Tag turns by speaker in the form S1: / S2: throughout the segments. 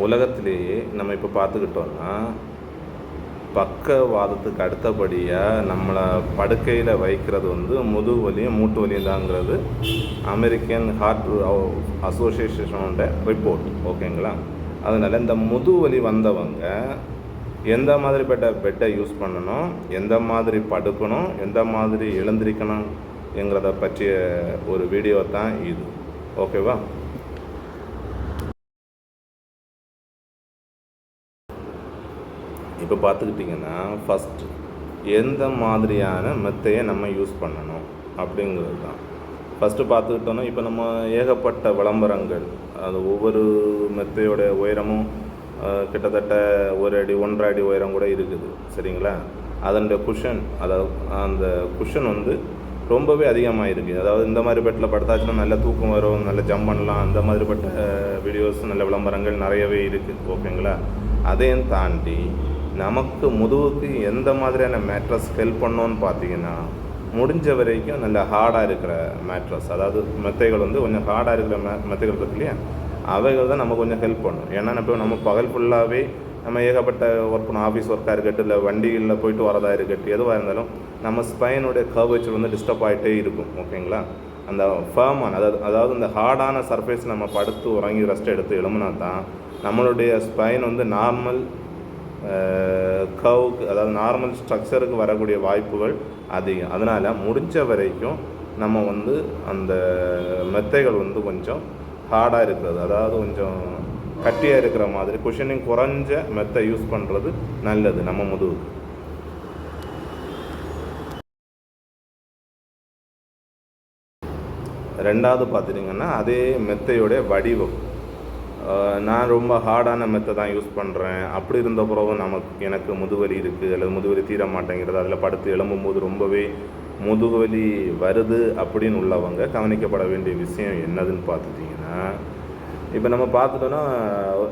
S1: உலகத்திலேயே நம்ம இப்போ பார்த்துக்கிட்டோம்னா பக்கவாதத்துக்கு அடுத்தபடியாக நம்மளை படுக்கையில் வைக்கிறது வந்து முதுகு வலியும் மூட்டு வலியும் தாங்கிறது அமெரிக்கன் ஹார்ட் அசோசியேஷனோட ரிப்போர்ட் ஓகேங்களா அதனால் இந்த முதுகு வலி வந்தவங்க எந்த மாதிரிப்பட்ட பெட்டை யூஸ் பண்ணணும் எந்த மாதிரி படுக்கணும் எந்த மாதிரி எழுந்திருக்கணும் என்கிறத பற்றிய ஒரு வீடியோ தான் இது ஓகேவா இப்போ பார்த்துக்கிட்டிங்கன்னா ஃபஸ்ட்டு எந்த மாதிரியான மெத்தையை நம்ம யூஸ் பண்ணணும் அப்படிங்கிறது தான். ஃபஸ்ட்டு பார்த்துக்கிட்டோன்னா இப்போ நம்ம ஏகப்பட்ட விளம்பரங்கள் அது ஒவ்வொரு மெத்தையோட உயரமும் கிட்டத்தட்ட ஒரு அடி ஒன்றரை அடி உயரம் கூட இருக்குது. சரிங்களா? அதனுடைய குஷன் அதாவது அந்த குஷன் வந்து ரொம்பவே அதிகமாக இருக்குது அதாவது இந்த மாதிரி பெட்டில் படுத்தாச்சுன்னா நல்ல தூக்கம் வரும் நல்ல ஜம்ப் பண்ணலாம். அந்த மாதிரிப்பட்ட வீடியோஸ் நல்ல விளம்பரங்கள் நிறையவே இருக்குது ஓகேங்களா? அதையும் தாண்டி நமக்கு முதுகுக்கு எந்த மாதிரியான மேட்ரஸ் ஹெல்ப் பண்ணோன்னு பார்த்தீங்கன்னா முடிஞ்ச வரைக்கும் நல்ல ஹார்டாக இருக்கிற மேட்ரஸ் அதாவது மெத்தைகள் வந்து கொஞ்சம் ஹார்டாக இருக்கிற மே மெத்தைகள் இருக்கு இல்லையா? அவைகள் தான் நம்ம கொஞ்சம் ஹெல்ப் பண்ணும். ஏன்னா இப்போ நம்ம பகல் ஃபுல்லாகவே நம்ம ஏகப்பட்ட ஒர்க் பண்ண ஆஃபீஸ் ஒர்க்காக இருக்கட்டும் இல்லை வண்டிகளில் போயிட்டு வரதா இருக்கட்டும் எதுவாக இருந்தாலும் நம்ம ஸ்பைனுடைய கர்வேச்சர் வந்து டிஸ்டர்ப் ஆகிட்டே இருக்கும். ஓகேங்களா அந்த ஃபேமான அதாவது அதாவது இந்த ஹார்டான சர்ஃபேஸ் நம்ம படுத்து உறங்கி ரெஸ்ட் எடுத்து எழுமுனா தான் நம்மளுடைய ஸ்பைன் வந்து நார்மல் கவுக்கு அதாவது நார்மல் ஸ்ட்ரக்சருக்கு வரக்கூடிய வாய்ப்புகள் அதிகம். அதனால் முடிஞ்ச வரைக்கும் நம்ம வந்து அந்த மெத்தைகள் வந்து கொஞ்சம் ஹார்டாக இருக்கிறது. அதாவது கொஞ்சம் கட்டியாக இருக்கிற மாதிரி குஷனிங் குறைஞ்ச மெத்தை யூஸ் பண்ணுறது நல்லது நம்ம முதுகுக்கு. ரெண்டாவது பார்த்துட்டிங்கன்னா அதே மெத்தையோடைய வடிவம். நான் ரொம்ப ஹார்டான மெத்தை தான் யூஸ் பண்ணுறேன் அப்படி இருந்த பிறகும் நமக்கு எனக்கு முதுவலி இருக்குது அல்லது முதுவலி தீர மாட்டேங்கிறது அதில் படுத்து எழும்பும்போது ரொம்பவே முதுகுவலி வருது அப்படின்னு உள்ளவங்க கவனிக்கப்பட வேண்டிய விஷயம் என்னதுன்னு பார்த்துட்டிங்கன்னா இப்போ நம்ம பார்த்துட்டோன்னா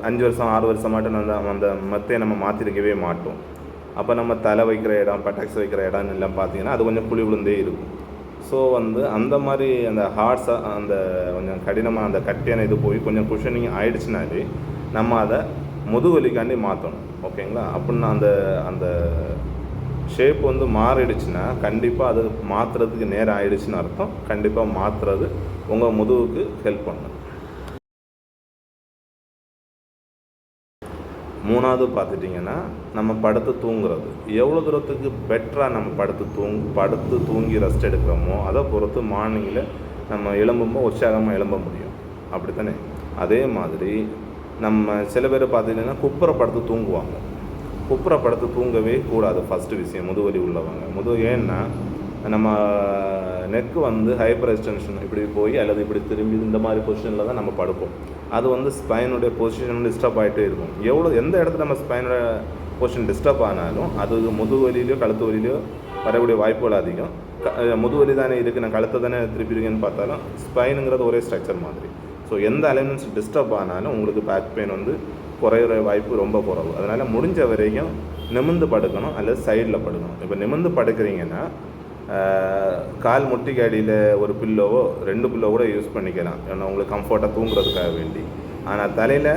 S1: அஞ்சு வருஷம் ஆறு வருஷமாட்டும் அந்த அந்த மத்தையை நம்ம மாற்றிருக்கவே மாட்டோம். அப்போ நம்ம தலை வைக்கிற இடம் பட்டாக்ஸ் வைக்கிற இடம்னு எல்லாம் பார்த்தீங்கன்னா அது கொஞ்சம் குழி விழுந்தே இருக்கும். ஸோ வந்து அந்த மாதிரி அந்த ஹார்ட்ஸாக அந்த கொஞ்சம் கடினமாக அந்த கட்டியான இது போய் கொஞ்சம் குஷனிங் ஆயிடுச்சுனாலே நம்ம அதை முதுவலிக்காண்டி மாற்றணும் ஓகேங்களா? அப்படின்னா அந்த அந்த ஷேப் வந்து மாறிடுச்சுன்னா கண்டிப்பாக அது மாற்றுறதுக்கு நேரம் ஆயிடுச்சுன்னு அர்த்தம். கண்டிப்பாக மாற்றுறது உங்கள் முதுகுக்கு ஹெல்ப் பண்ணும். மூணாவது பார்த்துட்டிங்கன்னா நம்ம படுத்து தூங்குறது. எவ்வளோ தூரத்துக்கு பெட்டராக நம்ம படுத்து தூங் படுத்து தூங்கி ரெஸ்ட் எடுக்கிறோமோ அதை பொறுத்து மார்னிங்கில் நம்ம எழும்பும்போது உற்சாகமாக எழும்ப முடியும். அப்படித்தானே? அதே மாதிரி நம்ம சில பேர் பார்த்திங்கன்னா குப்புற படுத்து தூங்குவாங்க. குப்புற படுத்து தூங்கவே கூடாது ஃபஸ்ட்டு விஷயம் முதுவலி உள்ளவங்க. முதுவலி ஏன்னா நம்ம நெக்கு வந்து ஹைப்பர் எக்ஸ்டென்ஷன் இப்படி போய் அல்லது இப்படி திரும்பி இந்த மாதிரி பொசிஷனில் தான் நம்ம படுப்போம். அது வந்து ஸ்பைனுடைய பொசிஷன் டிஸ்டர்ப் ஆகிட்டே இருக்கும். எவ்வளோ எந்த இடத்துல நம்ம ஸ்பைனோட பொசிஷன் டிஸ்டர்ப் ஆனாலும் அது முதுகு வலியிலையோ கழுத்து வலியிலையோ வரக்கூடிய வாய்ப்புகள் அதிகம். க- அஹ் தானே இருக்குது நான் கழுத்தை தானே திருப்பிடுங்கன்னு பார்த்தாலும் ஸ்பைனுங்கிறது ஒரே ஸ்ட்ரக்சர் மாதிரி. ஸோ எந்த அலைன்மெண்ட்ஸ் டிஸ்டர்ப் ஆனாலும் உங்களுக்கு பேக் பெயின் வந்து குறையிற வாய்ப்பு ரொம்ப குறவு. அதனால் முடிஞ்ச வரைக்கும் நிமிர்ந்து படுக்கணும் அல்லது சைடில் படுக்கணும். இப்போ நிமிர்ந்து படுக்கிறீங்கன்னா கால் முட்டிக்கு அடியில் ஒரு பில்லோவோ ரெண்டு பில்லோ கூட யூஸ் பண்ணிக்கலாம். ஏன்னா உங்களுக்கு கம்ஃபர்ட்டாக தூங்குறதுக்காக வேண்டி. ஆனால் தலையில்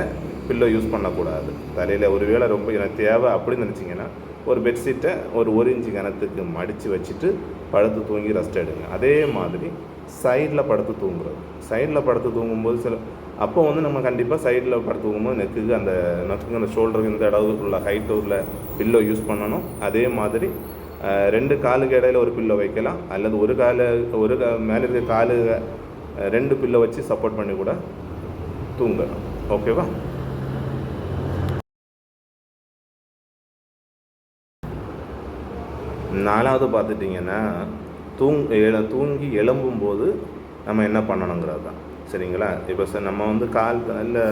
S1: பில்லோ யூஸ் பண்ணக்கூடாது. தலையில் ஒரு வேளை ரொம்ப எனக்கு தேவை அப்படின்னு நினச்சிங்கன்னா ஒரு பெட்ஷீட்டை ஒரு ஒரு இன்ச்சு கனத்துக்கு மடித்து வச்சுட்டு படுத்து தூங்கி ரெஸ்ட் எடுங்க. அதே மாதிரி சைடில் படுத்து தூங்குறது. சைடில் படுத்து தூங்கும்போது சில அப்போ வந்து நம்ம கண்டிப்பாக சைடில் படுத்து தூங்கும்போது நெக்குக்கு அந்த நெக்குக்கு அந்த ஷோல்டருக்கு இந்த இடத்துக்கு ஹைட்டு உள்ள பில்லோ யூஸ் பண்ணணும். அதே மாதிரி ரெண்டு காலுக்கு இடையில ஒரு பில்லோ வைக்கலாம். அல்லது ஒரு கால ஒரு மேலே இருக்க காலு ரெண்டு பில்லோ வச்சு சப்போர்ட் பண்ணி கூட தூங்கலாம். ஓகேவா நாலாவது பார்த்துட்டிங்கன்னா தூங் எழ தூங்கி எழும்பும்போது நம்ம என்ன பண்ணணுங்கிறது தான் சரிங்களா? இப்போ சார் நம்ம வந்து கால் நல்ல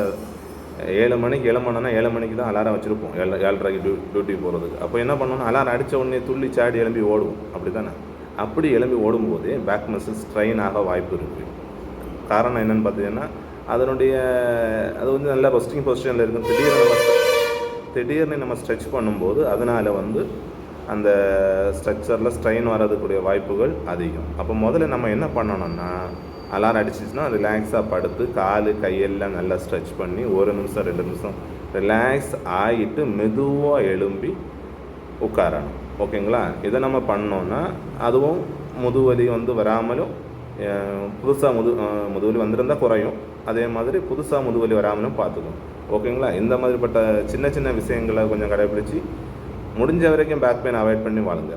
S1: ஏழு மணிக்கு எழும்பணும்னா ஏழு மணிக்கு தான் அலாரம் வச்சுருப்போம். ஏழு ஏழரைக்கு டியூ டியூட்டி போகிறதுக்கு அப்போ என்ன பண்ணணும் அலாரம் அடித்த உடனே துள்ளி சாடி எழும்பி ஓடுவோம். அப்படி தானே அப்படி எழும்பி ஓடும்போது பேக் மசில் ஸ்ட்ரெயின் ஆக வாய்ப்பு இருக்குது காரணம் என்னென்னு பார்த்தீங்கன்னா அதனுடைய அது வந்து நல்லா ஃபஸ்டிங் பொசிஷனில் இருக்கும். திடீர்னு நம்ம திடீர்னு நம்ம ஸ்ட்ரெச் பண்ணும்போது அதனால் வந்து அந்த ஸ்ட்ரக்சரில் ஸ்ட்ரெயின் வர்றதுக்குரிய வாய்ப்புகள் அதிகம். அப்போ முதல்ல நம்ம என்ன பண்ணணும்னா அலாரம் அடிச்சிச்சுன்னா ரிலாக்ஸாக படுத்து கால் கையெல்லாம் நல்லா ஸ்ட்ரெச் பண்ணி ஒரு நிமிஷம் ரெண்டு நிமிஷம் ரிலாக்ஸ் ஆகிட்டு மெதுவாக எழும்பி உட்காரணும். ஓகேங்களா? இதை நம்ம பண்ணோன்னா அதுவும் முதுவலி வந்து வராமலும் புதுசாக முது முதுவலி வந்திருந்தால் குறையும். அதே மாதிரி புதுசாக முதுவலி வராமலும் பார்த்துக்கணும். ஓகேங்களா? இந்த மாதிரிப்பட்ட சின்ன சின்ன விஷயங்களை கொஞ்சம் கடைபிடிச்சி முடிஞ்ச வரைக்கும் பேக் பெயின் அவாய்ட் பண்ணி வாழுங்க.